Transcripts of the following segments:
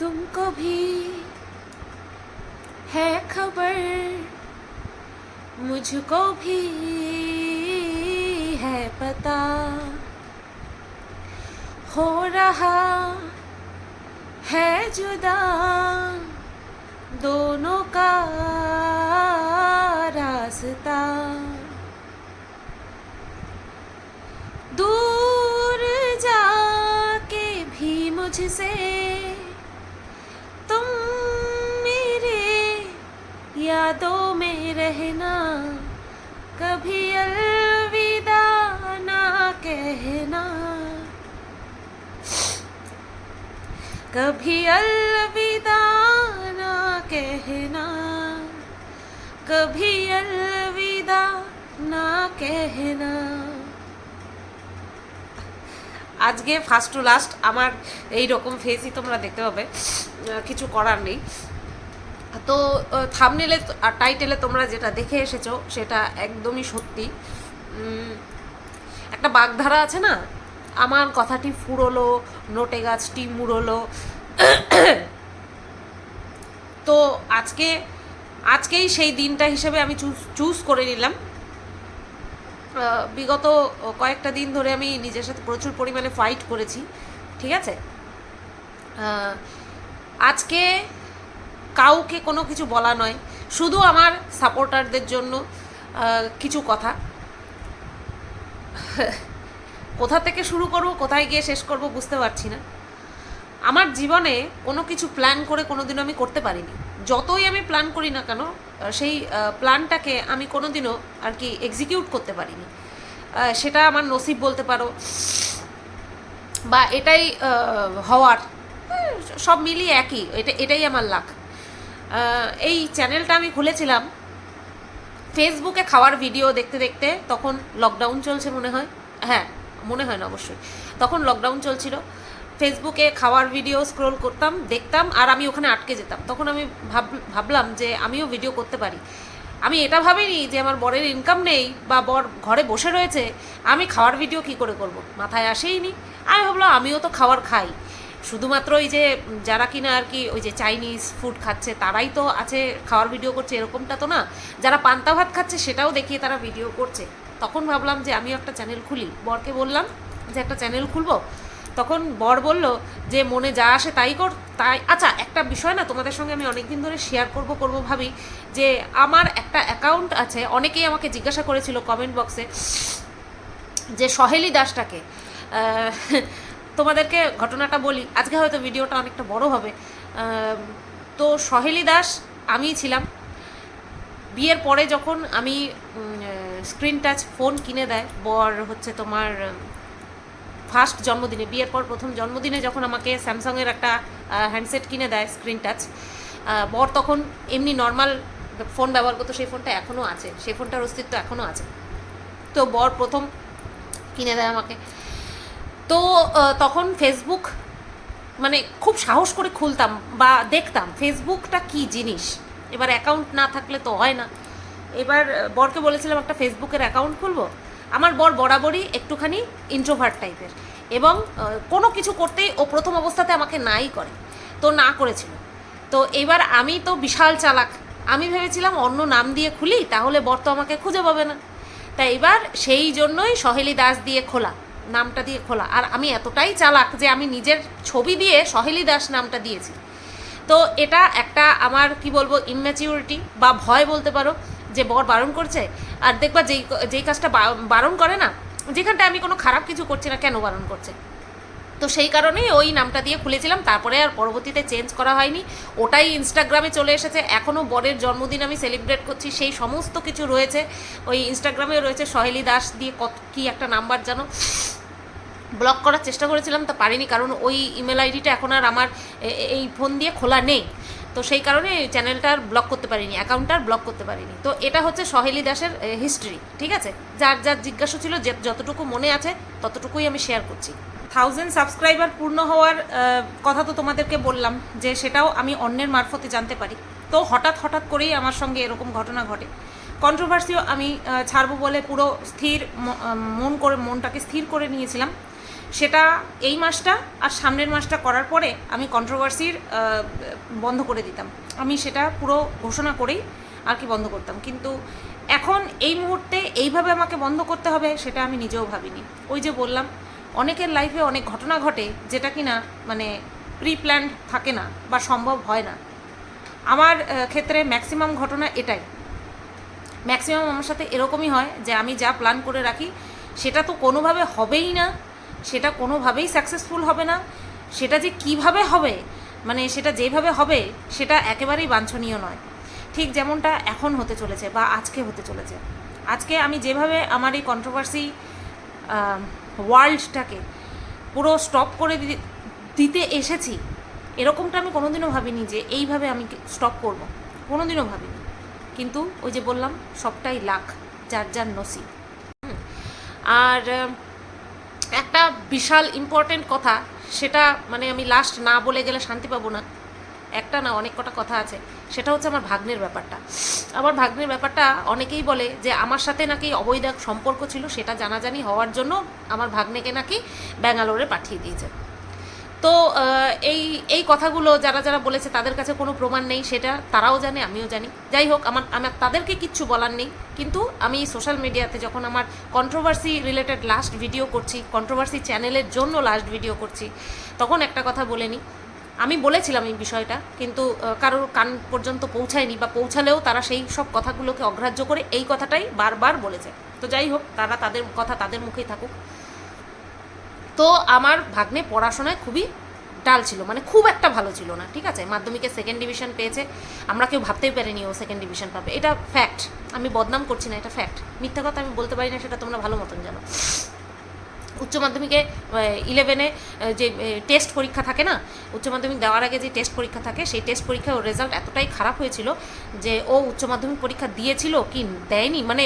तुमको भी है खबर, मुझको भी है पता। हो रहा है जुदा, दोनों का रास्ता। दूर जाके भी मुझसे यादों में रहना कभी अलविदा ना कहना कभी अलविदा ना कहना कभी अलविदा না कहना আজকে ফার্স্ট টু লাস্ট আমার এই রকম ফেসই তোমরা দেখতে পাবে আহ, কিছু করার নেই তো থামনেলে আর টাইটেলে তোমরা যেটা দেখে এসেছ, সেটা একদমই সত্যি। একটা বাগধারা আছে না? আমার কথাটি ফুরলো, নোটে গাছটি মুড়লো। তো, আজকে, আজকেই সেই দিনটা হিসেবে আমি চুজ করে নিলাম। বিগত কয়েকটা দিন ধরে আমি নিজের সাথে প্রচুর পরিমাণে ফাইট করেছি, ঠিক আছে? আজকে কাউকে কোনো কিছু বলা নয় শুধু আমার সাপোর্টারদের জন্য কিছু কথা। কোথা থেকে শুরু করব কোথায় গিয়ে শেষ করব বুঝতে পারছি না। আমার জীবনে কোনো কিছু প্ল্যান করে কোনো দিনও আমি করতে পারিনি। যতই আমি প্ল্যান করি না কেন সেই প্ল্যানটাকে আমি কোনো দিনও আর কি এক্সিকিউট করতে পারিনি। সেটা আমার নসিব বলতে পারো বা এটাই হওয়ার সব মিলিয়ে একই এটা এটাই আমার আহ, এই চ্যানেলটা আমি খুলেছিলাম। ফেসবুকে খাওয়ার ভিডিও দেখতে দেখতে তখন লকডাউন চলছে মনে হয়। হ্যাঁ মনে হয় না অবশ্যই। তখন লকডাউন চলছিল। ফেসবুকে খাওয়ার ভিডিও স্ক্রোল করতাম, দেখতাম, আর আমি ওখানে আটকে যেতাম। তখন আমি ভাব, ভাবলাম যে আমিও ভিডিও করতে পারি। আমি এটা ভাবিনি যে আমার বরের ইনকাম নেই বা বর ঘরে বসে রয়েছে, আমি খাওয়ার ভিডিও কি করে করব? মাথায় আসেইনি আমি ভাবলাম আমিও তো খাওয়ার খাই। শুধুমাত্র ওই যে যারা কিনা আর কি ওই যে চাইনিজ ফুড খাচ্ছে, তারাই তো আছে, খাওয়ার ভিডিও করছে, এরকমটা তো না। যারা পান্তা ভাত খাচ্ছে, সেটাও দেখিয়ে তারা ভিডিও করছে। তখন ভাবলাম যে আমিও একটা চ্যানেল খুলি। বরকে বললাম যে একটা চ্যানেল খুলবো। তখন বর বলল যে মনে যা আসে তাই কর, তাই। আচ্ছা একটা বিষয় না, তোমাদের সঙ্গে আমি অনেকদিন ধরে শেয়ার করব করব ভাবি যে আমার একটা অ্যাকাউন্ট আছে, অনেকেই আমাকে জিজ্ঞাসা করেছিল কমেন্ট বক্সে যে সহেলি দাসটাকে তোমাদেরকে ঘটনাটা বলি। আজকে হয়তো ভিডিওটা অনেকটা বড় হবে। তো সহেলি দাস, আমিই ছিলাম। বিয়ের পরে যখন আমি স্ক্রিন টাচ ফোন কিনে দেয়, বর হচ্ছে তোমার ফার্স্ট জন্মদিনে, বিয়ের পর প্রথম জন্মদিনে যখন আমাকে স্যামসাংয়ের একটা হ্যান্ডসেট কিনে দেয় স্ক্রিন টাচ বর তখন এমনি নর্মাল ফোন ব্যবহার করতো, সেই ফোনটা এখনও আছে। সেই ফোনটার অস্তিত্ব এখনও আছে। তো বর প্রথম কিনে দেয় আমাকে। তো তখন ফেসবুক মানে খুব সাহস করে খুলতাম বা দেখতাম ফেসবুকটা কি জিনিস? এবার অ্যাকাউন্ট না থাকলে তো হয় না। এবার বরকে বলেছিলাম, একটা ফেসবুকের অ্যাকাউন্ট খুলবো? আমার বর বরাবরই একটুখানি ইন্ট্রোভার্ট টাইপের এবং কোনো কিছু করতেই ও প্রথম অবস্থাতে আমাকে নাই করে, তো না করেছিল। তো এবার আমি তো বিশাল চালাক। আমি ভেবেছিলাম অন্য নাম দিয়ে খুলি, তাহলে বর তো আমাকে খুঁজে পাবে না। তাই এবার সেই জন্যই সহেলি দাস দিয়ে খোলা। নামটা দিয়ে খোলা। আর আমি এতটাই চালাক যে আমি নিজের ছবি দিয়ে সহেলি দাস নামটা দিয়েছি। তো এটা একটা আমার, কি বলব ইনম্যাচিউরিটি বা ভয় বলতে পারো, যে বর বারণ করছে। আর দেখবা যেই যেই কাজটা বারণ করে না যেখানটা আমি কোনো খারাপ কিছু করছি না, কেন বারণ করছে? তো সেই কারণেই ওই নামটা দিয়ে খুলেছিলাম। তারপরে আর পরবর্তীতে চেঞ্জ করা হয়নি। ওটাই ইনস্টাগ্রামে চলে এসেছে। এখনও বরের জন্মদিন আমি সেলিব্রেট করছি। সেই সমস্ত কিছু রয়েছে। ওই ইনস্টাগ্রামেও রয়েছে সহেলি দাস দিয়ে কত, কী একটা নাম্বার জানো ব্লক করার চেষ্টা করেছিলাম, তা পারিনি কারণ ওই ইমেল আইডিটা এখন আর আমার এই ফোন দিয়ে খোলা নেই। তো সেই কারণে চ্যানেলটা আর ব্লক করতে পারিনি অ্যাকাউন্টটা ব্লক করতে পারিনি। তো এটা হচ্ছে সহেলি দাসের হিস্ট্রি ঠিক আছে? যার যার জিজ্ঞাসা ছিল যে যতটুকু মনে আছে, ততটুকুই আমি শেয়ার করছি। থাউজেন্ড সাবস্ক্রাইবার পূর্ণ হওয়ার কথা তো তোমাদেরকে বললাম যে সেটাও আমি অন্যের মারফতে জানতে পারি। তো হঠাৎ হঠাৎ করেই আমার সঙ্গে এরকম ঘটনা ঘটে। কন্ট্রোভার্সিও আমি ছাড়বো বলে পুরো স্থির মন করে, মনটাকে স্থির করে নিয়েছিলাম। সেটা এই মাসটা আর সামনের মাসটা করার পরে আমি কন্ট্রোভার্সির বন্ধ করে দিতাম। আমি সেটা পুরো ঘোষণা করেই আর কি বন্ধ করতাম। কিন্তু এখন এই মুহূর্তে এইভাবে আমাকে বন্ধ করতে হবে সেটা আমি নিজেও ভাবিনি। ওই যে বললাম, অনেকের লাইফে অনেক ঘটনা ঘটে যেটা কি না মানে প্রি প্ল্যান্ড থাকে না বা সম্ভব হয় না। আমার ক্ষেত্রে ম্যাক্সিমাম ঘটনা এটাই। ম্যাক্সিমাম আমার সাথে এরকমই হয় যে আমি যা প্ল্যান করে রাখি, সেটা তো কোনোভাবে হবেই না। সেটা কোনোভাবেই সাকসেসফুল হবে না। সেটা যে কীভাবে হবে মানে সেটা যেভাবে হবে, সেটা একেবারেই বাঞ্ছনীয় নয়। ঠিক যেমনটা এখন হতে চলেছে বা আজকে হতে চলেছে। আজকে আমি যেভাবে আমার এই কন্ট্রোভার্সি ওয়ার্ল্ডটাকে পুরো স্টপ করে দিতে এসেছি, এরকমটা আমি কোনোদিনও ভাবিনি যে এইভাবে আমি স্টপ করব। কোনোদিনও ভাবিনি। কিন্তু ওই যে বললাম, সবটাই লাখ যার যার হুম। আর একটা বিশাল ইম্পর্টেন্ট কথা, সেটা মানে আমি লাস্ট না বলে গেলে শান্তি পাবো না। একটা না অনেক কটা কথা আছে, সেটা হচ্ছে আমার ভাগ্নের ব্যাপারটা। আমার ভাগ্নের ব্যাপারটা অনেকেই বলে যে আমার সাথে নাকি অবৈধ সম্পর্ক ছিল, সেটা জানাজানি হওয়ার জন্য আমার ভাগ্নেকে নাকি ব্যাঙ্গালোরে পাঠিয়ে দিয়েছে। তো এই এই কথাগুলো যারা যারা বলেছে তাদের কাছে কোনো প্রমাণ নেই, সেটা তারাও জানে, আমিও জানি। যাই হোক, আমার আমার, তাদেরকে কিচ্ছু বলার নেই, কিন্তু আমি সোশ্যাল মিডিয়াতে যখন আমার কন্ট্রোভার্সি রিলেটেড লাস্ট ভিডিও করছি কন্ট্রোভার্সি চ্যানেলের জন্য লাস্ট ভিডিও করছি, তখন একটা কথা বলে নিই। আমি বলেছিলাম এই বিষয়টা, কিন্তু কারোর কান পর্যন্ত পৌঁছায়নি বা পৌঁছালেও তারা সেই সব কথাগুলোকে অগ্রাহ্য করে এই কথাটাই বারবার বলেছে। তো যাই হোক, তারা তাদের কথা তাদের মুখেই থাকুক। তো আমার ভাগ্নে পড়াশোনায় খুবই ডাল ছিল মানে খুব একটা ভালো ছিল না, ঠিক আছে? মাধ্যমিকে সেকেন্ড ডিভিশন পেয়েছে, আমরা কেউ ভাবতেই পারিনি ও সেকেন্ড ডিভিশন পাবে। এটা ফ্যাক্ট আমি বদনাম করছি না, এটা ফ্যাক্ট মিথ্যা কথা আমি বলতে পারি না, সেটা তোমরা ভালো মতন জানো। উচ্চ মাধ্যমিকে ইলেভেনে যে টেস্ট পরীক্ষা থাকে না, উচ্চ মাধ্যমিক দেওয়ার আগে যে টেস্ট পরীক্ষা থাকে, সেই টেস্ট পরীক্ষায় ওর রেজাল্ট এতটাই খারাপ হয়েছিল যে ও উচ্চ মাধ্যমিক পরীক্ষা দিয়েছিল কি দেয়নি? মানে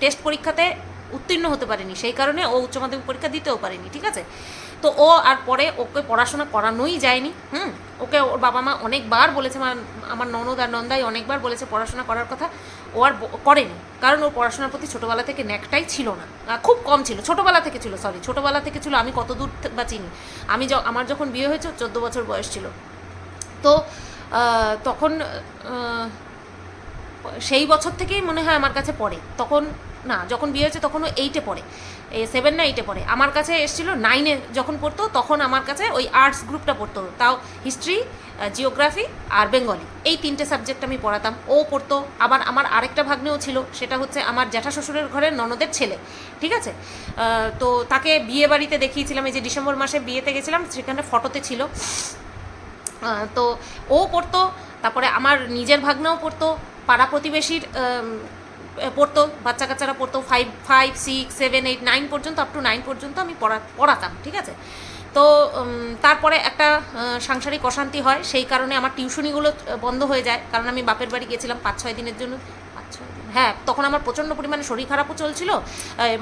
টেস্ট পরীক্ষাতে উত্তীর্ণ হতে পারেনি। সেই কারণে ও উচ্চ মাধ্যমিক পরীক্ষা দিতেও পারেনি, ঠিক আছে? তো ও আর পরে ওকে পড়াশোনা করানোই যায়নি, হুম? ওকে ওর বাবা মা অনেকবার বলেছে আমার- ননদ আর নন্দাই অনেকবার বলেছে পড়াশোনা করার কথা, ও আর করেনি। কারণ ওর পড়াশোনার প্রতি ছোটোবেলা থেকে ন্যাকটাই ছিল না খুব কম ছিল, ছোটোবেলা থেকে ছিল সরি ছোটোবেলা থেকে ছিল, আমি কত দূর বা চিনি। আমি আমার যখন বিয়ে হয়েছে চোদ্দ বছর বয়স ছিল। তো তখন সেই বছর থেকেই মনে হয় আমার কাছে পড়ে। তখন, না, যখন বিয়ে হয়েছে তখন এইটে পড়ে। সেভেন না এইটে পড়ে। আমার কাছে এসেছিল নাইনে যখন পড়তো তখন আমার কাছে ওই আর্টস গ্রুপটা পড়তো। তাও হিস্ট্রি জিওগ্রাফি আর বেঙ্গলি এই তিনটে সাবজেক্ট আমি পড়াতাম। ও পড়তো। আবার আমার আরেকটা ভাগ্নেও ছিল। সেটা হচ্ছে আমার জ্যাঠা শ্বশুরের ঘরের ননদের ছেলে। ঠিক আছে? তো তাকে বিয়ে বাড়িতে দেখিয়েছিলাম। এই যে ডিসেম্বর মাসে বিয়েতে গেছিলাম, সেখানে ফটোতে ছিল। তো ও পড়তো। তারপরে আমার নিজের ভাগ্নাও পড়তো। পাড়া প্রতিবেশীর পড়তো, বাচ্চা কাচ্চারা পড়তো five five six seven eight nine পর্যন্ত আপ টু নাইন পর্যন্ত আমি পড়া, পড়াতাম, ঠিক আছে? তো তারপরে একটা সাংসারিক অশান্তি হয়, সেই কারণে আমার টিউশনিগুলো বন্ধ হয়ে যায়, কারণ আমি বাপের বাড়ি গিয়েছিলাম পাঁচ, ছয় দিনের জন্য। পাঁচ, ছয় দিন হ্যাঁ তখন আমার প্রচণ্ড পরিমাণে শরীর খারাপও চলছিল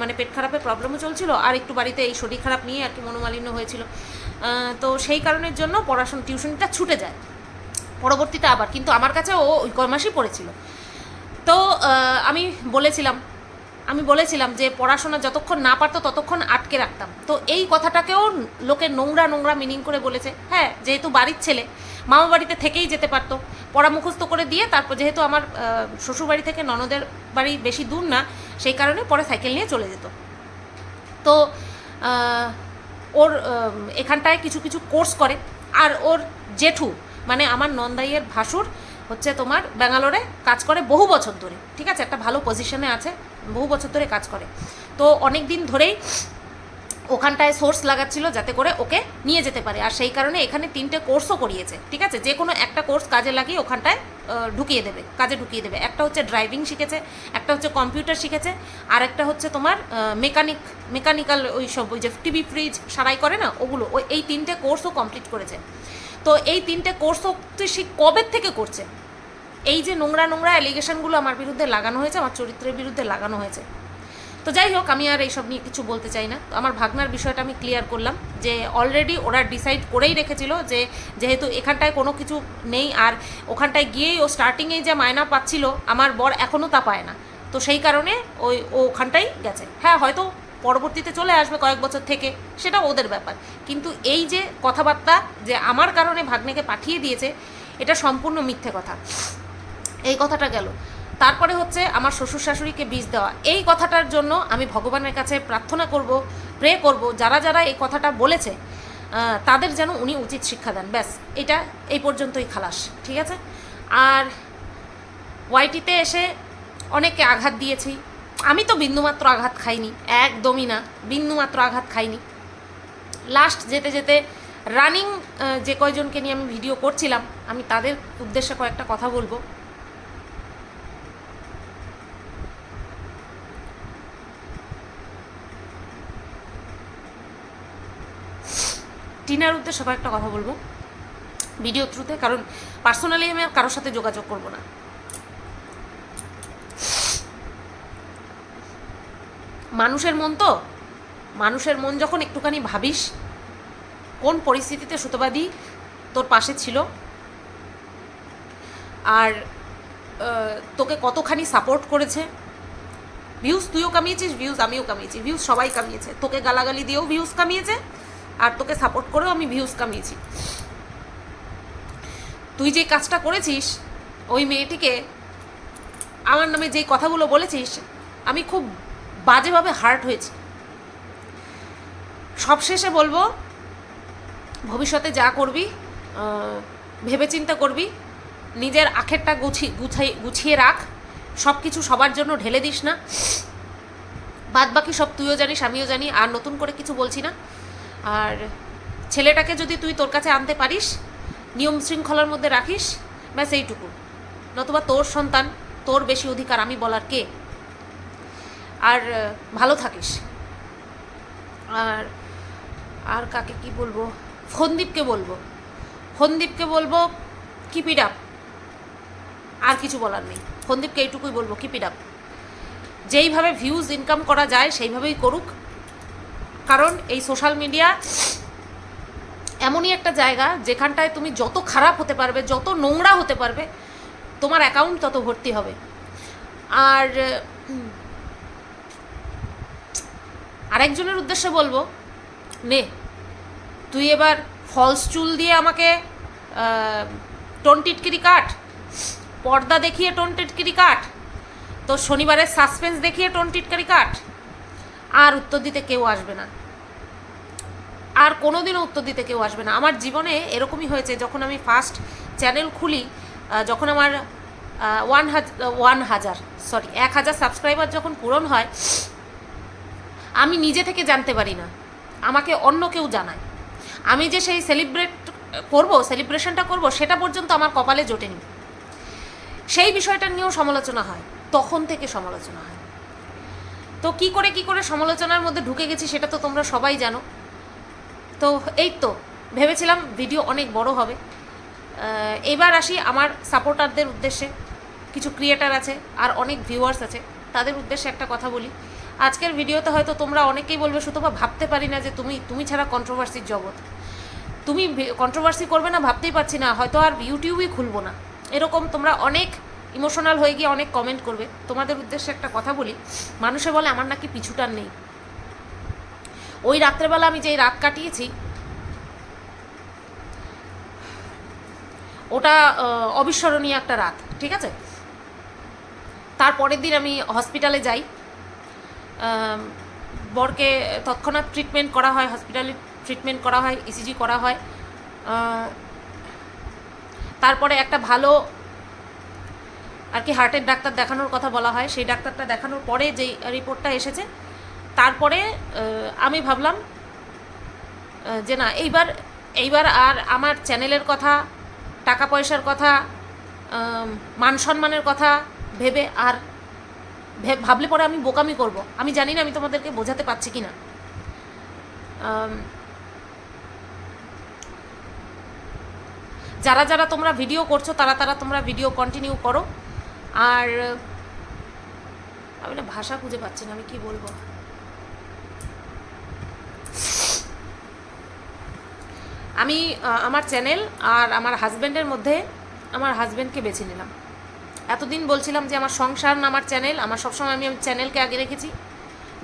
মানে পেট খারাপের প্রবলেমও চলছিল, আর একটু বাড়িতে এই শরীর খারাপ নিয়ে আর কি মনোমালিন্য হয়েছিল। তো সেই কারণের জন্য পড়াশোনা, টিউশনিটা ছুটে যায়। পরবর্তীতে আবার, কিন্তু আমার কাছে ও ওই কয় মাসই পড়েছিল। তো আমি বলেছিলাম আমি বলেছিলাম যে পড়াশোনা যতক্ষণ না পারতো ততক্ষণ আটকে রাখতাম। তো এই কথাটাকেও লোকে নোংরা নোংরা মিনিং করে বলেছে। হ্যাঁ যেহেতু বাড়ির ছেলে, মামা বাড়িতে থেকেই যেতে পারতো। পড়া মুখস্থ করে দিয়ে তারপর যেহেতু আমার শ্বশুরবাড়ি থেকে ননদের বাড়ি বেশি দূর না, সেই কারণে পরে সাইকেল নিয়ে চলে যেত। তো ওর এখানটায় কিছু কিছু কোর্স করে। আর ওর জেঠু মানে আমার নন্দাইয়ের ভাসুর হচ্ছে তোমার ব্যাঙ্গালোরে কাজ করে বহু বছর ধরে, ঠিক আছে? একটা ভালো পজিশনে আছে, বহু বছর ধরে কাজ করে। তো অনেক দিন ধরেই ওখানটায় সোর্স লাগাচ্ছিল যাতে করে ওকে নিয়ে যেতে পারে। আর সেই কারণে এখানে তিনটে কোর্সও করিয়েছে, ঠিক আছে? যে কোনো একটা কোর্স কাজে লাগিয়ে ওখানটায় ঢুকিয়ে দেবে, কাজে ঢুকিয়ে দেবে। একটা হচ্ছে ড্রাইভিং শিখেছে, একটা হচ্ছে কম্পিউটার শিখেছে, আর একটা হচ্ছে তোমার মেকানিক মেকানিক্যাল ওই সব ওই যে টিভি ফ্রিজ সারাই করে না, ওগুলো, ওই, এই তিনটে কোর্সও কমপ্লিট করেছে। তো এই তিনটে কোর্সও সে কবে থেকে করছে? এই যে নোংরা নোংরা অ্যালিগেশনগুলো আমার বিরুদ্ধে লাগানো হয়েছে, আমার চরিত্রের বিরুদ্ধে লাগানো হয়েছে। তো যাই হোক, আমি আর এইসব নিয়ে কিছু বলতে চাই না। তো আমার ভাগনার বিষয়টা আমি ক্লিয়ার করলাম যে অলরেডি ওরা ডিসাইড করেই রেখেছিল যে যেহেতু এখানটায় কোনো কিছু নেই আর ওখানটায় গিয়েই ও স্টার্টিংয়েই যে মায়না পাচ্ছিল, আমার বর এখনও তা পায় না। তো সেই কারণে ওই, ও ওখানটাই গেছে। হ্যাঁ হয়তো পরবর্তীতে চলে আসবে কয়েক বছর থেকে, সেটা ওদের ব্যাপার। কিন্তু এই যে কথাবার্তা যে আমার কারণে ভাগ্নেকে পাঠিয়ে দিয়েছে, এটা সম্পূর্ণ মিথ্যে কথা। এই কথাটা গেল। তারপরে হচ্ছে আমার শ্বশুর শাশুড়িকে বীজ দেওয়া। এই কথাটার জন্য আমি ভগবানের কাছে প্রার্থনা করব প্রে করব, যারা যারা এই কথাটা বলেছে তাদের যেন উনি উচিত শিক্ষা দেন। ব্যাস, এটা এই পর্যন্তই খালাস, ঠিক আছে? আর ওয়াইটিতে এসে অনেককে আঘাত দিয়েছি। আমি তো বিন্দুমাত্র আঘাত খাইনি, একদমই না বিন্দুমাত্র আঘাত খাইনি। লাস্ট যেতে যেতে রানিং যে কয়জনকে নিয়ে আমি ভিডিও করছিলাম, আমি তাদের উদ্দেশ্যে কয়েকটা কথা বলব। টিনার উদ্দেশ্যে কয়েকটা কথা বলব ভিডিও থ্রুতে কারণ পার্সোনালি আমি আর কারোর সাথে যোগাযোগ করব না। মানুষের মন তো? মানুষের মন যখন একটুখানি ভাবিস, কোন পরিস্থিতিতে সুতোবাদী তোর পাশে ছিল? আর তোকে কতখানি সাপোর্ট করেছে? ভিউজ তুইও কামিয়েছিস ভিউজ আমিও কামিয়েছি ভিউজ সবাই কামিয়েছে। তোকে গালাগালি দিয়েও ভিউজ কামিয়েছে, আর তোকে সাপোর্ট করেও আমি ভিউজ কামিয়েছি। তুই যে কাজটা করেছিস, ওই মেয়েটিকে আমার নামে যেই কথাগুলো বলেছিস, আমি খুব বাজেভাবে হার্ট হয়েছে। সবশেষে বলব ভবিষ্যতে যা করবি আহ, ভেবেচিন্তে করবি নিজের আখেরটা গুছি গুছাই গুছিয়ে রাখ। সব কিছু সবার জন্য ঢেলে দিস না। বাদ বাকি সব তুইও জানিস আমিও জানি আর নতুন করে কিছু বলছি না। আর ছেলেটাকে যদি তুই তোর কাছে আনতে পারিস নিয়ম শৃঙ্খলার মধ্যে রাখিস ব্যাস এইটুকু। নতুবা তোর সন্তান তোর বেশি অধিকার আমি বলার কে? আর ভালো থাকিস। আর আর কাকে কি বলব? ফন্দীপকে বলব। ফন্দীপকে বলব কিপ ইট আপ আর কিছু বলার নেই। ফন্দীপকে এইটুকুই বলব কিপ ইট আপ যেইভাবে ভিউজ ইনকাম করা যায়, সেইভাবেই করুক। কারণ এই সোশ্যাল মিডিয়া এমনই একটা জায়গা যেখানটায় তুমি যত খারাপ হতে পারবে, যত নোংরা হতে পারবে, তোমার অ্যাকাউন্ট তত ভর্তি হবে। আর আরেকজনের উদ্দেশ্যে বলব নে তুই এবার ফলস চুল দিয়ে আমাকে টোন টিটকিরি কাট, পর্দা দেখিয়ে টোন টিটকিরি কাট তো শনিবারের সাসপেন্স দেখিয়ে টোন টিটকারি কাট, আর উত্তর দিতে কেউ আসবে না। আর কোনোদিনও উত্তর দিতে কেউ আসবে না। আমার জীবনে এরকমই হয়েছে, যখন আমি ফার্স্ট চ্যানেল খুলি যখন আমার ওয়ান হাজার ওয়ান হাজার সরি এক হাজার সাবস্ক্রাইবার যখন পূরণ হয় আমি নিজে থেকে জানতে পারি না। আমাকে অন্য কেউ জানায়। আমি যে সেই সেলিব্রেট করব সেলিব্রেশনটা করব, সেটা পর্যন্ত আমার কপালে জোটেনি। সেই বিষয়টা নিয়েও সমালোচনা হয়। তখন থেকে সমালোচনা হয়। তো কি করে কি করে সমালোচনার মধ্যে ঢুকে গেছি সেটা তো তোমরা সবাই জানো। তো এই তো, ভেবেছিলাম ভিডিও অনেক বড় হবে। এবার আসি আমার সাপোর্টারদের উদ্দেশ্যে। কিছু ক্রিয়েটার আছে আর অনেক ভিউয়ার্স আছে। তাদের উদ্দেশ্যে একটা কথা বলি। আজকের ভিডিওতে হয়তো তোমরা অনেকেই বলবে শুধু ভাবতে পারি না যে তুমি তুমি ছাড়া কন্ট্রোভার্সির জগৎ। তুমি কন্ট্রোভার্সি করবে না, ভাবতেই পারছি না, হয়তো আর ইউটিউবই খুলবো না। এরকম তোমরা অনেক ইমোশনাল হয়ে গিয়ে অনেক কমেন্ট করবে। তোমাদের উদ্দেশ্যে একটা কথা বলি, মানুষে বলে, আমার নাকি পিছুটার নেই। ওই রাত্রেবেলা আমি যেই রাত কাটিয়েছি, ওটা অবিস্মরণীয় একটা রাত, ঠিক আছে? তারপরের দিন আমি হসপিটালে যাই বরকে তৎক্ষণাৎ ট্রিটমেন্ট করা হয় হসপিটালে ট্রিটমেন্ট করা হয় ইসিজি করা হয়। তারপরে একটা ভালো আর কি হার্টের ডাক্তার দেখানোর কথা বলা হয়। সেই ডাক্তারটা দেখানোর পরে যেই রিপোর্টটা এসেছে, তারপরে আমি ভাবলাম যে না, এইবার এইবার আর আমার চ্যানেলের কথা, টাকা পয়সার কথা মান সম্মানের কথা ভেবে আর ভাবলে পরে আমি বোকামি করব। আমি জানি না আমি তোমাদেরকে বোঝাতে পারছি কি না যারা যারা তোমরা ভিডিও করছ, তারা তারা তোমরা ভিডিও কন্টিনিউ করো। আর, আমি না ভাষা খুঁজে পাচ্ছি না, আমি কি বলব? আমি আমার চ্যানেল আর আমার হাজব্যান্ডের মধ্যে আমার হাজব্যান্ডকে বেছে নিলাম। এতদিন বলছিলাম যে আমার সংসার না, আমার চ্যানেল, আমার সবসময় আমি চ্যানেলকে আগে রেখেছি।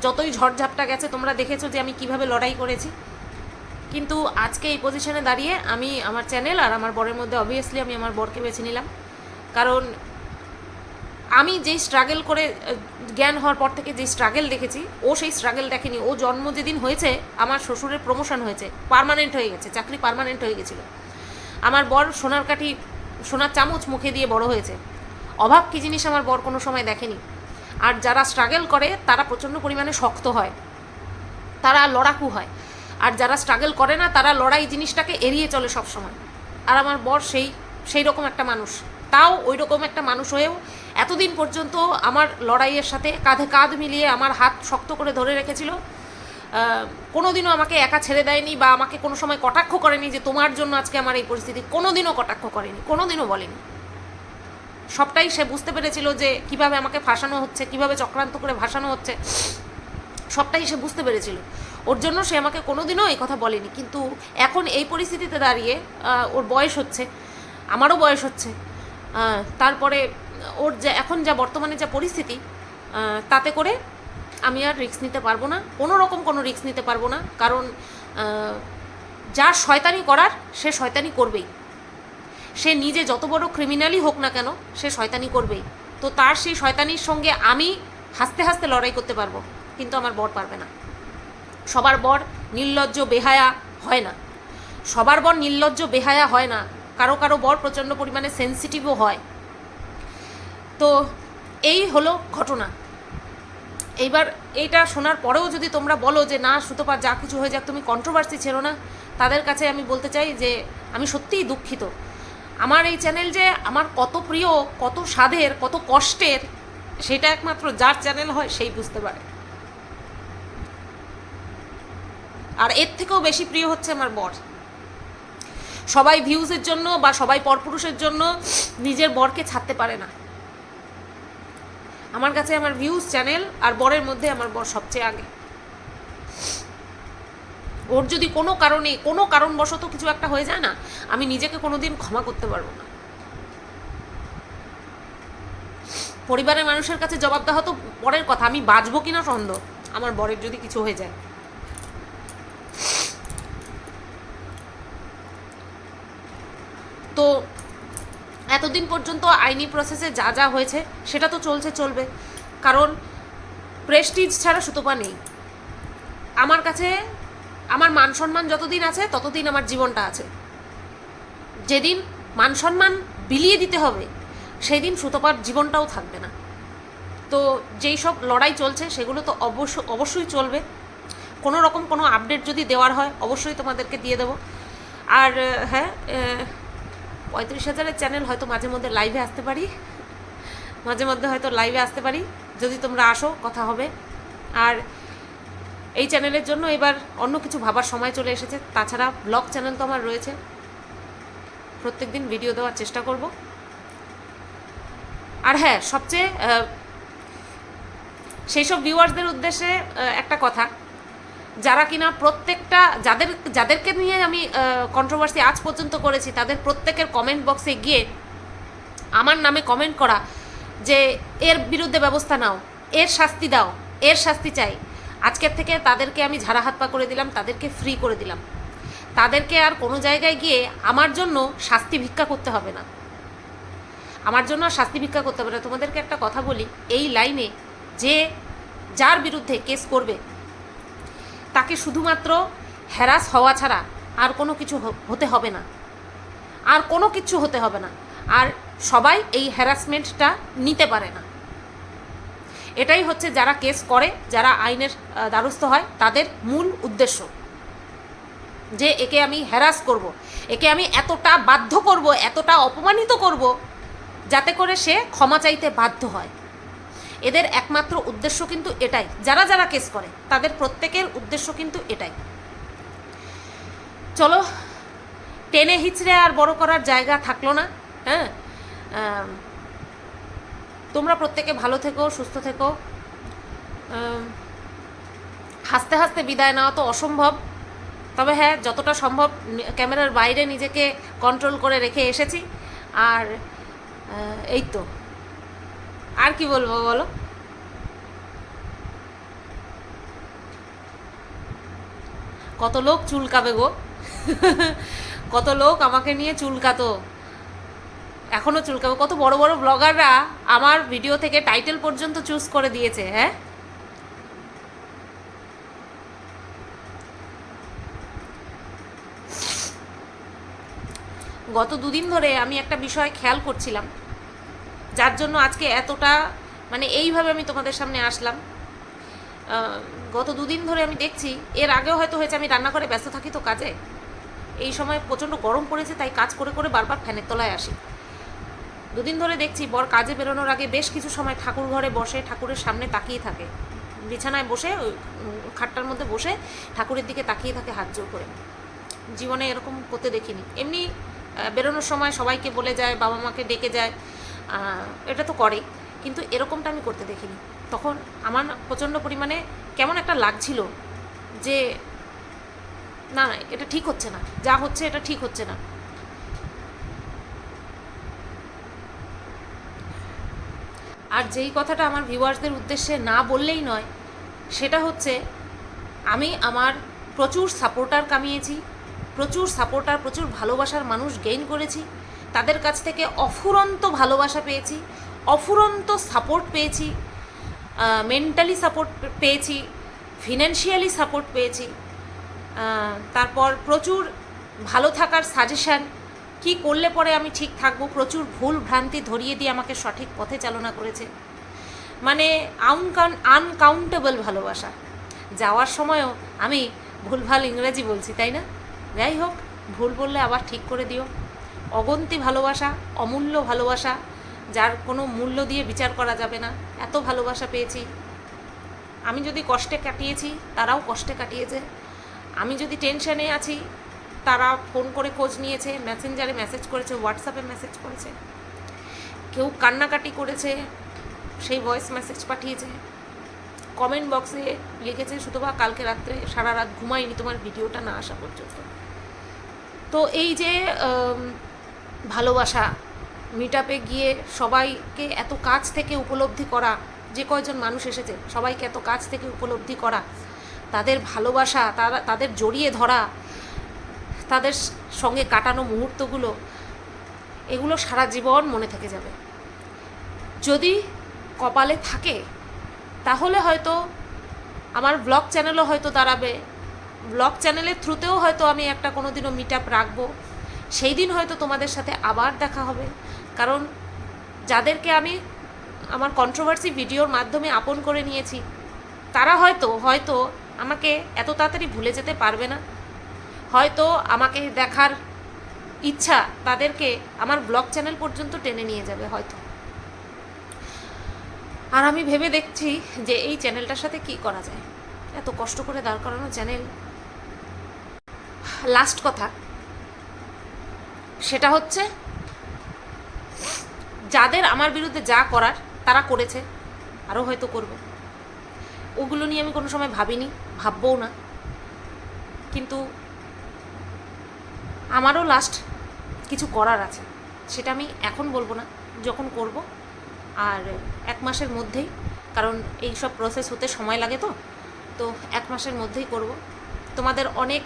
যতই ঝড়ঝাপটা গেছে, তোমরা দেখেছ যে আমি কীভাবে লড়াই করেছি। কিন্তু আজকে এই পজিশনে দাঁড়িয়ে আমি আমার চ্যানেল আর আমার বরের মধ্যে অবভিয়াসলি আমি আমার বরকে বেছে নিলাম। কারণ আমি যেই স্ট্রাগল করে, জ্ঞান হওয়ার পর থেকে যেই স্ট্রাগল দেখেছি, ও সেই স্ট্রাগল দেখেনি। ও জন্ম যেদিন হয়েছে, আমার শ্বশুরের প্রমোশন হয়েছে পার্মানেন্ট হয়ে গেছে, চাকরি পারমানেন্ট হয়ে গেছিল। আমার বর সোনার কাঠি, সোনার চামচ মুখে দিয়ে বড় হয়েছে। অভাব কী জিনিস আমার বর কোনো সময় দেখেনি। আর যারা স্ট্রাগল করে তারা প্রচণ্ড পরিমাণে শক্ত হয়। তারা লড়াকু হয়। আর যারা স্ট্রাগল করে না তারা লড়াই জিনিসটাকে এড়িয়ে চলে সব সময় আর আমার বর সেই সেই রকম একটা মানুষ। তাও ওই রকম একটা মানুষ হয়েও এতদিন পর্যন্ত আমার লড়াইয়ের সাথে কাঁধে কাঁধ মিলিয়ে আমার হাত শক্ত করে ধরে রেখেছিল। আহ, কোনোদিনও আমাকে একা ছেড়ে দেয়নি বা আমাকে কোনো সময় কটাক্ষ করেনি যে তোমার জন্য আজকে আমার এই পরিস্থিতি। কোনোদিনও কটাক্ষ করেনি। কোনোদিনও বলেনি। সবটাই সে বুঝতে পেরেছিল যে কীভাবে আমাকে ফাঁসানো হচ্ছে, কীভাবে চক্রান্ত করে ভাসানো হচ্ছে, সবটাই সে বুঝতে পেরেছিল। ওর জন্য সে আমাকে কোনোদিনও এই কথা বলেনি। কিন্তু এখন এই পরিস্থিতিতে দাঁড়িয়ে ওর বয়স হচ্ছে, আমারও বয়স হচ্ছে তারপরে ওর যে এখন যা বর্তমানে যা পরিস্থিতি তাতে করে আমি আর রিস্ক নিতে পারব না, কোনো রকম কোনো রিস্ক নিতে পারব না। কারণ যা শয়তানি করার, সে শয়তানি করবেই। সে নিজে যত বড় ক্রিমিনালই হোক না কেন, সে শয়তানি করবেই। তো তার সেই শয়তানির সঙ্গে আমি হাসতে হাসতে লড়াই করতে পারব, কিন্তু আমার বর পারবে না। সবার বর নির্লজ্জ, বেহায়া হয় না। সবার বর নির্লজ্জ, বেহায়া হয় না। কারও কারও বর প্রচণ্ড পরিমাণে সেন্সিটিভও হয়। তো এই হলো ঘটনা। এইবার এইটা শোনার পরেও যদি তোমরা বলো যে, না, সুতপা, যা কিছু হয়ে যাক, তুমি কন্ট্রোভার্সি ছেড়ো না। তাদের কাছে আমি বলতে চাই যে, আমি সত্যিই দুঃখিত। আমার এই চ্যানেল যে আমার কত প্রিয়, কত স্বাদের, কত কষ্টের, সেটা একমাত্র যার চ্যানেল হয় সেই বুঝতে পারে। আর এর থেকেও বেশি প্রিয় হচ্ছে আমার বর। সবাই ভিউজের জন্য বা সবাই পরপুরুষের জন্য নিজের বরকে ছাড়তে পারে না। আমার কাছে আমার ভিউজ চ্যানেল আর বরের মধ্যে আমার বর সবচেয়ে আগে। ওর যদি কোনো কারণে, কোনো কারণবশত কিছু একটা হয়ে যায় না, আমি নিজেকে কোনোদিন ক্ষমা করতে পারব না। পরিবারের মানুষের কাছে জবাব দেওয়া তো পরের কথা, আমি বাঁচবো কিনা সন্দেহ, আমার বরের যদি কিছু হয়ে যায়। তো এতদিন পর্যন্ত আইনি প্রসেসে যা যা হয়েছে, সেটা তো চলছে, চলবে। কারণ প্রেস্টিজ ছাড়া সুতপা নেই। আমার কাছে আমার মান সম্মান যতদিন আছে, ততদিন আমার জীবনটা আছে। যেদিন মান সম্মান বিলিয়ে দিতে হবে সেই দিন সুতপার জীবনটাও থাকবে না। তো যেই সব লড়াই চলছে, সেগুলো তো অবশ্য, অবশ্যই চলবে। কোনো রকম কোনো আপডেট যদি দেওয়ার হয়, অবশ্যই তোমাদেরকে দিয়ে দেবো। আর হ্যাঁ পঁয়ত্রিশ হাজারের চ্যানেল হয়তো মাঝে মধ্যে লাইভে আসতে পারি। মাঝে মধ্যে হয়তো লাইভে আসতে পারি। যদি তোমরা আসো, কথা হবে। আর এই চ্যানেলের জন্য এবার অন্য কিছু ভাবার সময় চলে এসেছে। তাছাড়া ব্লগ চ্যানেল তো আমার রয়েছে। প্রত্যেক দিন ভিডিও দেওয়ার চেষ্টা করব। আর হ্যাঁ সবচেয়ে সেই সব ভিউয়ার্সদের উদ্দেশ্যে একটা কথা। যারা কিনা প্রত্যেকটা, যাদের, যাদেরকে নিয়ে আমি কন্ট্রোভার্সি আজ পর্যন্ত করেছি, তাদের প্রত্যেকের কমেন্ট বক্সে গিয়ে আমার নামে কমেন্ট করা যে, এর বিরুদ্ধে ব্যবস্থা নাও, এর শাস্তি দাও, এর শাস্তি চাই। আজকের থেকে তাদেরকে আমি ঝাড়া হাত পা করে দিলাম, তাদেরকে ফ্রি করে দিলাম। তাদেরকে আর কোনো জায়গায় গিয়ে আমার জন্য শাস্তি ভিক্ষা করতে হবে না। আমার জন্য আর শাস্তি ভিক্ষা করতে হবে না। তোমাদেরকে একটা কথা বলি, এই লাইনে যে যার বিরুদ্ধে কেস করবে, তাকে শুধুমাত্র হ্যারাস হওয়া ছাড়া আর কোনো কিছু হতে হবে না। আর কোনো কিছু হতে হবে না। আর সবাই এই হ্যারাসমেন্টটা নিতে পারে না। এটাই হচ্ছে যারা কেস করে, যারা আইনের দ্বারস্থ হয়, তাদের মূল উদ্দেশ্য। যে একে আমি হ্যারাস করব। একে আমি এতটা বাধ্য করব, এতটা অপমানিত করব, যাতে করে সে ক্ষমা চাইতে বাধ্য হয়। এদের একমাত্র উদ্দেশ্য কিন্তু এটাই। যারা যারা কেস করে, তাদের প্রত্যেকের উদ্দেশ্য কিন্তু এটাই। চলো, টেনে হিচড়ে আর বড় করার জায়গা থাকল না হ্যাঁ? তোমরা প্রত্যেকে ভালো থেকো, সুস্থ থেকো। হাসতে হাসতে বিদায় নেওয়া তো অসম্ভব। তবে হ্যাঁ যতটা সম্ভব ক্যামেরার বাইরে নিজেকে কন্ট্রোল করে রেখে এসেছি। আর এই তো। আর কি বলব বলো? কত লোক চুলকাবে গো। কত লোক আমাকে নিয়ে চুলকাতো। এখনও চুলকাবে। কত বড় বড় ব্লগাররা আমার ভিডিও থেকে টাইটেল পর্যন্ত চুজ করে দিয়েছে হ্যাঁ? গত দুদিন ধরে আমি একটা বিষয় খেয়াল করছিলাম, যার জন্য আজকে এতটা মানে এইভাবে আমি তোমাদের সামনে আসলাম। গত দুদিন ধরে আমি দেখছি, এর আগেও হয়তো হয়েছে, আমি রান্না করে ব্যস্ত থাকি তো কাজে। এই সময় প্রচণ্ড গরম পড়েছে, তাই কাজ করে করে বারবার ফ্যানের তলায় আসি। দুদিন ধরে দেখছি বর কাজে বেরোনোর আগে বেশ কিছু সময় ঠাকুর ঘরে বসে, ঠাকুরের সামনে তাকিয়ে থাকে। বিছানায় বসে খাটটার মধ্যে বসে ঠাকুরের দিকে তাকিয়ে থাকে হাত জোর করে। জীবনে এরকম করতে দেখিনি। এমনি বেরোনোর সময় সবাইকে বলে যায়, বাবা মাকে ডেকে যায়। এটা তো করে কিন্তু এরকমটা আমি করতে দেখিনি। তখন আমার প্রচণ্ড পরিমাণে কেমন একটা লাগছিল যে, না না, এটা ঠিক হচ্ছে না। যা হচ্ছে এটা ঠিক হচ্ছে না। আর যেই কথাটা আমার ভিউয়ার্সদের উদ্দেশ্যে না বললেই নয়, সেটা হচ্ছে আমি আমার প্রচুর সাপোর্টার কামিয়েছি, প্রচুর সাপোর্টার, প্রচুর ভালোবাসার মানুষ গেইন করেছি, তাদের কাছ থেকে অফুরন্ত ভালোবাসা পেয়েছি, অফুরন্ত সাপোর্ট পেয়েছি মেন্টালি সাপোর্ট পেয়েছি ফিনান্সিয়ালি সাপোর্ট পেয়েছি তারপর প্রচুর ভালো থাকার সাজেশান কি করলে পরে আমি ঠিক থাকব? প্রচুর ভুল ভ্রান্তি ধরিয়ে দিয়ে আমাকে সঠিক পথে চালনা করেছে। মানে আউনকাউন আনকাউন্টেবল ভালোবাসা। যাওয়ার সময়ও আমি ভুলভাল ইংরেজি বলছি, তাই না? যাই হোক, ভুল বললে আবার ঠিক করে দিও। অগন্তি ভালোবাসা, অমূল্য ভালোবাসা, যার কোনো মূল্য দিয়ে বিচার করা যাবে না। এত ভালোবাসা পেয়েছি। আমি যদি কষ্টে কাটিয়েছি, তারাও কষ্টে কাটিয়েছে। আমি যদি টেনশনে আছি তারা ফোন করে খোঁজ নিয়েছে, মেসেঞ্জারে মেসেজ করেছে হোয়াটসঅ্যাপে মেসেজ করেছে। কেউ কান্নাকাটি করেছে, সেই ভয়েস মেসেজ পাঠিয়েছে। কমেন্ট বক্সে লিখেছে শুধুবা কালকে রাত্রে সারা রাত ঘুমাইনি, তোমার ভিডিওটা না আসা পর্যন্ত। তো এই যে ভালোবাসা মিট গিয়ে সবাইকে এত কাছ থেকে উপলব্ধি করা, যে কয়জন মানুষ এসেছে, সবাইকে এত কাছ থেকে উপলব্ধি করা, তাদের ভালোবাসা, তারা, তাদের জড়িয়ে ধরা তাদের সঙ্গে কাটানো মুহূর্তগুলো, এগুলো সারা জীবন মনে থেকে যাবে। যদি কপালে থাকে, তাহলে হয়তো আমার ব্লগ চ্যানেলও হয়তো দাঁড়াবে। ব্লগ চ্যানেলের থ্রুতেও হয়তো আমি একটা কোনো দিনও মিট আপ রাখব। সেই দিন হয়তো তোমাদের সাথে আবার দেখা হবে। কারণ যাদেরকে আমি আমার কন্ট্রোভার্সি ভিডিওর মাধ্যমে আপন করে নিয়েছি, তারা হয়তো হয়তো আমাকে এত তাড়াতাড়ি ভুলে যেতে পারবে না। হয়তো আমাকে দেখার ইচ্ছা তাদেরকে আমার ব্লগ চ্যানেল পর্যন্ত টেনে নিয়ে যাবে হয়তো। আর আমি ভেবে দেখছি যে এই চ্যানেলটার সাথে কি করা যায়। এত কষ্ট করে দাঁড় করানো চ্যানেল। লাস্ট কথা, সেটা হচ্ছে, যাদের আমার বিরুদ্ধে যা করার তারা করেছে, আরও হয়তো করবে। ওগুলো নিয়ে আমি কোনো সময় ভাবিনি, ভাববও না। কিন্তু আমারও লাস্ট কিছু করার আছে। সেটা আমি এখন বলব না, যখন করব। আর এক মাসের মধ্যেই, কারণ এই সব প্রসেস হতে সময় লাগে তো তো এক মাসের মধ্যেই করব। তোমাদের অনেক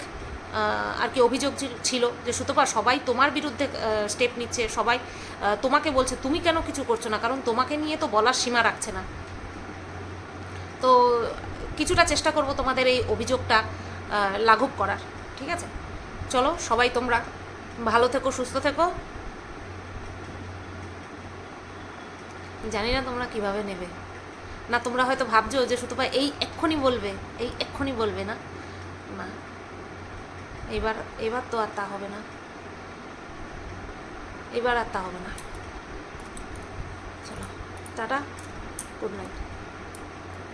আর কি অভিযোগ ছিল- যে, সুতপা, সবাই তোমার বিরুদ্ধে স্টেপ নিচ্ছে, সবাই তোমাকে বলছে, তুমি কেন কিছু করছ না? কারণ তোমাকে নিয়ে তো বলার সীমা রাখছে না। তো কিছুটা চেষ্টা করব তোমাদের এই অভিযোগটা লাঘব করার, ঠিক আছে? চলো, সবাই তোমরা ভালো থেকো, সুস্থ থেকো। জানি না তোমরা কীভাবে নেবে। না, তোমরা হয়তো ভাবছ যে সুতপা এই এক্ষুনি বলবে, এই এক্ষুনি বলবে না। না। এবার এবার তো আর তা হবে না। এবার আর তা হবে না। চলো, টাটা, গুড নাইট।